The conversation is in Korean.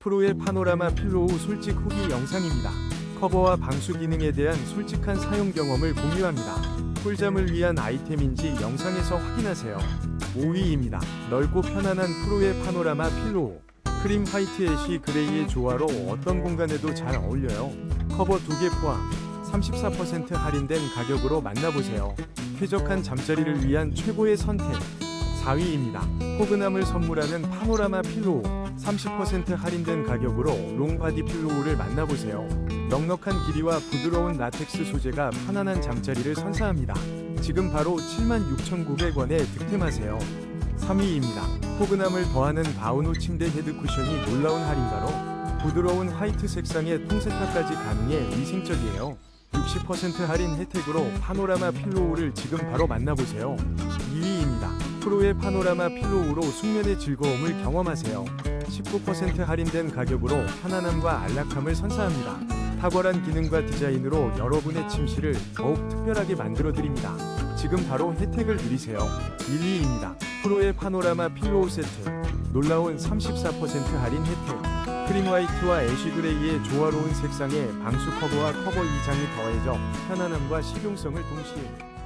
프로의 파노라마 필로우 솔직 후기 영상입니다. 커버와 방수 기능에 대한 솔직한 사용 경험을 공유합니다. 꿀잠을 위한 아이템인지 영상에서 확인하세요. 5위입니다. 넓고 편안한 프로의 파노라마 필로우. 크림 화이트 애쉬 그레이의 조화로 어떤 공간에도 잘 어울려요. 커버 2개 포함 34% 할인된 가격으로 만나보세요. 쾌적한 잠자리를 위한 최고의 선택. 4위입니다. 포근함을 선물하는 파노라마 필로우. 30% 할인된 가격으로 롱바디 필로우를 만나보세요. 넉넉한 길이와 부드러운 라텍스 소재가 편안한 잠자리를 선사합니다. 지금 바로 76,900원에 득템하세요. 3위입니다. 포근함을 더하는 바우누 침대 헤드 쿠션이 놀라운 할인가로 부드러운 화이트 색상의 통세탁까지 가능해 위생적이에요. 60% 할인 혜택으로 파노라마 필로우를 지금 바로 만나보세요. 2위입니다. 프로의 파노라마 필로우로 숙면의 즐거움을 경험하세요. 19% 할인된 가격으로 편안함과 안락함을 선사합니다. 탁월한 기능과 디자인으로 여러분의 침실을 더욱 특별하게 만들어 드립니다. 지금 바로 혜택을 누리세요. 1위입니다. 프로의 파노라마 필로우 세트. 놀라운 34% 할인 혜택. 크림 화이트와 애쉬 그레이의 조화로운 색상에 방수 커버와 커버 2장이 더해져 편안함과 실용성을 동시에